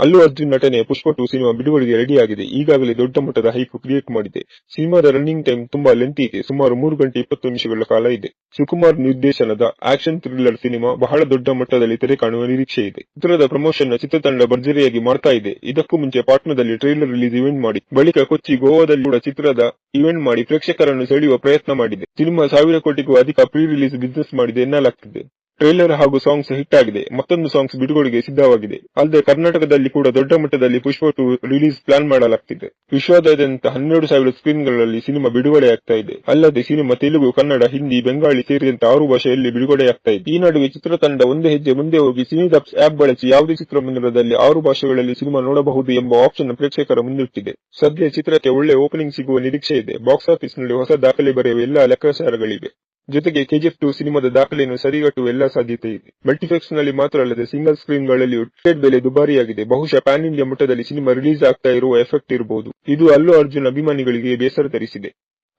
ಅಲ್ಲು ಅರ್ಜುನ್ ನಟನೆಯ ಪುಷ್ಪ to cinema ಬಿಡುಗಡೆಗೆ ರೆಡಿಯಾಗಿದೆ. ಈಗಾಗಲೇ ದೊಡ್ಡ ಮಟ್ಟದ ಹೈಪ್ ಕ್ರಿಯೇಟ್ ಮಾಡಿದೆ. ಸಿನಿಮಾದ ರನ್ನಿಂಗ್ ಟೈಮ್ ತುಂಬಾ ಲೆಂತಿ ಇದೆ. ಸುಮಾರು ಮೂರು ಗಂಟೆ ಇಪ್ಪತ್ತು ನಿಮಿಷಗಳ ಕಾಲ ಇದೆ. ಸುಕುಮಾರ್ ನಿರ್ದೇಶನದ ಆಕ್ಷನ್ ಥ್ರಿಲ್ಲರ್ ಸಿನಿಮಾ ಬಹಳ ದೊಡ್ಡ ಮಟ್ಟದಲ್ಲಿ ತೆರೆ ಕಾಣುವ ನಿರೀಕ್ಷೆ ಇದೆ. ಚಿತ್ರದ ಪ್ರಮೋಷನ್ನ ಚಿತ್ರತಂಡ ಭರ್ಜರಿಯಾಗಿ ಮಾಡ್ತಾ ಇದೆ. ಇದಕ್ಕೂ ಮುಂಚೆ ಪಾಟ್ನಾದಲ್ಲಿ ಟ್ರೈಲರ್ ರಿಲೀಸ್ ಇವೆಂಟ್ ಮಾಡಿ. ಬಳಿಕ ಕೊಚ್ಚಿ ಗೋವಾದಲ್ಲಿ ಕೂಡ ಚಿತ್ರದ ಇವೆಂಟ್ ಮಾಡಿ ಪ್ರೇಕ್ಷಕರನ್ನು ಸೆಳೆಯುವ ಪ್ರಯತ್ನ ಮಾಡಿದೆ. ಸಿನಿಮಾ ಸಾವಿರ ಕೋಟಿಗೂ ಅಧಿಕ ಪ್ರೀ ರಿಲೀಸ್ ಬಿಸಿನೆಸ್ ಮಾಡಿದೆ ಎನ್ನಲಾಗ್ತಿದೆ. ಟ್ರೈಲರ್ ಹಾಗೂ ಸಾಂಗ್ಸ್ ಹಿಟ್ ಆಗಿದೆ ಮತ್ತೊಂದು ಸಾಂಗ್ಸ್ ಬಿಡುಗಡೆಗೆ ಸಿದ್ಧವಾಗಿದೆ. ಅಲ್ಲದೆ ಕರ್ನಾಟಕದಲ್ಲಿ ಕೂಡ ದೊಡ್ಡ ಮಟ್ಟದಲ್ಲಿ ಪುಷ್ಪ ಟು ರಿಲೀಸ್ ಪ್ಲಾನ್ ಮಾಡಲಾಗ್ತಿದೆ. ವಿಶ್ವಾದ್ಯಂತ ಹನ್ನೆರಡು ಸಾವಿರ ಸ್ಕ್ರೀನ್ಗಳಲ್ಲಿ ಸಿನಿಮಾ ಬಿಡುಗಡೆಯಾಗ್ತಾ ಇದೆ. ಅಲ್ಲದೆ ಸಿನಿಮಾ ತೆಲುಗು, ಕನ್ನಡ, ಹಿಂದಿ, ಬೆಂಗಾಳಿ ಸೇರಿದಂತೆ ಆರು ಭಾಷೆಯಲ್ಲಿ ಬಿಡುಗಡೆಯಾಗ್ತಾ ಇದೆ. ಈ ನಡುವೆ ಚಿತ್ರತಂಡ ಒಂದೇ ಹೆಜ್ಜೆ ಮುಂದೆ ಹೋಗಿ ಸಿನಿಡಬ್ಸ್ ಆಪ್ ಬಳಸಿ ಯಾವುದೇ ಚಿತ್ರಮಂದಿರದಲ್ಲಿ ಆರು ಭಾಷೆಗಳಲ್ಲಿ ಸಿನಿಮಾ ನೋಡಬಹುದು ಎಂಬ ಆಪ್ಷನ್ ಪ್ರೇಕ್ಷಕರ ಮುಂದಿಟ್ಟಿದೆ. ಸದ್ಯ ಚಿತ್ರಕ್ಕೆ ಒಳ್ಳೆ ಓಪನಿಂಗ್ ಸಿಗುವ ನಿರೀಕ್ಷೆ ಇದೆ. ಬಾಕ್ಸ್ ಆಫೀಸ್ನಲ್ಲಿ ಹೊಸ ದಾಖಲೆ ಬರೆಯುವ ಎಲ್ಲಾ ಲೆಕ್ಕಾಚಾರಗಳಿವೆ. ಜೊತೆಗೆ ಕೆಜಿಎಫ್ ಟು ಸಿನಿಮಾದ ದಾಖಲೆಯನ್ನು ಸರಿಗಟ್ಟುವ ಎಲ್ಲಾ ಸಾಧ್ಯತೆ ಇದೆ. ಮಲ್ಟಿಫ್ಲೆಕ್ಸ್ನಲ್ಲಿ ಮಾತ್ರ ಅಲ್ಲದೆ ಸಿಂಗಲ್ ಸ್ಕ್ರೀನ್ ಗಳಲ್ಲಿಯೂ ಟಿಕೆಟ್ ಬೆಲೆ ದುಬಾರಿಯಾಗಿದೆ. ಬಹುಶಃ ಪ್ಯಾನ್ ಇಂಡಿಯಾ ಮಟ್ಟದಲ್ಲಿ ಸಿನಿಮಾ ರಿಲೀಸ್ ಆಗ್ತಾ ಇರುವ ಎಫೆಕ್ಟ್ ಇರಬಹುದು ಇದು ಅಲ್ಲು ಅರ್ಜುನ್ ಅಭಿಮಾನಿಗಳಿಗೆ ಬೇಸರ ತರಿಸಿದೆ.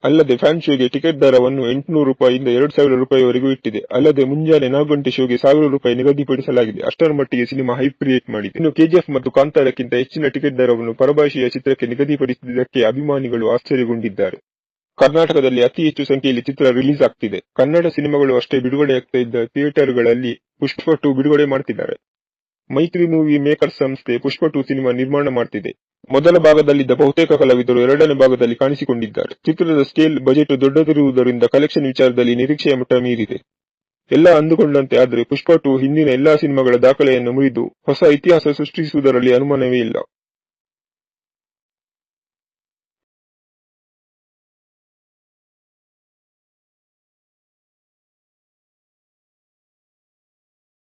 ಅಲ್ಲದೆ ಫ್ಯಾನ್ ಶೋಗೆ ಟಿಕೆಟ್ ದರವನ್ನು ಎಂಟುನೂರು ರೂಪಾಯಿಯಿಂದ ಎರಡು ಸಾವಿರ ರೂಪಾಯಿವರೆಗೂ ಇಟ್ಟಿದೆ. ಅಲ್ಲದೆ ಮುಂಜಾನೆ ನಾಲ್ಕು ಗಂಟೆ ಶೋಗೆ ಸಾವಿರ ರೂಪಾಯಿ ನಿಗದಿಪಡಿಸಲಾಗಿದೆ. ಅಷ್ಟರ ಮಟ್ಟಿಗೆ ಸಿನಿಮಾ ಹೈಪ್ ಕ್ರಿಯೇಟ್ ಮಾಡಿದೆ. ಇನ್ನು ಕೆಜಿಎಫ್ ಮತ್ತು ಕಾಂತಾರಕ್ಕಿಂತ ಹೆಚ್ಚಿನ ಟಿಕೆಟ್ ದರವನ್ನು ಪರಭಾಷೆಯ ಚಿತ್ರಕ್ಕೆ ನಿಗದಿಪಡಿಸಿದ್ದಕ್ಕೆ ಅಭಿಮಾನಿಗಳು ಆಶ್ಚರ್ಯಗೊಂಡಿದ್ದಾರೆ. ಕರ್ನಾಟಕದಲ್ಲಿ ಅತಿ ಹೆಚ್ಚು ಸಂಖ್ಯೆಯಲ್ಲಿ ಚಿತ್ರ ರಿಲೀಸ್ ಆಗ್ತಿದೆ. ಕನ್ನಡ ಸಿನಿಮಾಗಳು ಅಷ್ಟೇ ಬಿಡುಗಡೆಯಾಗ್ತಾ ಇದ್ದ ಥಿಯೇಟರ್ಗಳಲ್ಲಿ ಪುಷ್ಪ ಟು ಬಿಡುಗಡೆ ಮಾಡ್ತಿದ್ದಾರೆ. ಮೈತ್ರಿ ಮೂವಿ ಮೇಕರ್ ಸಂಸ್ಥೆ ಪುಷ್ಪ ಟು ಸಿನಿಮಾ ನಿರ್ಮಾಣ ಮಾಡ್ತಿದೆ. ಮೊದಲ ಭಾಗದಲ್ಲಿದ್ದ ಬಹುತೇಕ ಕಲಾವಿದರು ಎರಡನೇ ಭಾಗದಲ್ಲಿ ಕಾಣಿಸಿಕೊಂಡಿದ್ದಾರೆ. ಚಿತ್ರದ ಸ್ಕೇಲ್ ಬಜೆಟ್ ದೊಡ್ಡದಿರುವುದರಿಂದ ಕಲೆಕ್ಷನ್ ವಿಚಾರದಲ್ಲಿ ನಿರೀಕ್ಷೆಯ ಮಟ್ಟ ಮೀರಿದೆ. ಎಲ್ಲ ಅಂದುಕೊಂಡಂತೆ ಆದರೆ ಪುಷ್ಪ ಟು ಹಿಂದಿನ ಎಲ್ಲಾ ಸಿನಿಮಾಗಳ ದಾಖಲೆಯನ್ನು ಮುರಿದು ಹೊಸ ಇತಿಹಾಸ ಸೃಷ್ಟಿಸುವುದರಲ್ಲಿ ಅನುಮಾನವೇ ಇಲ್ಲ.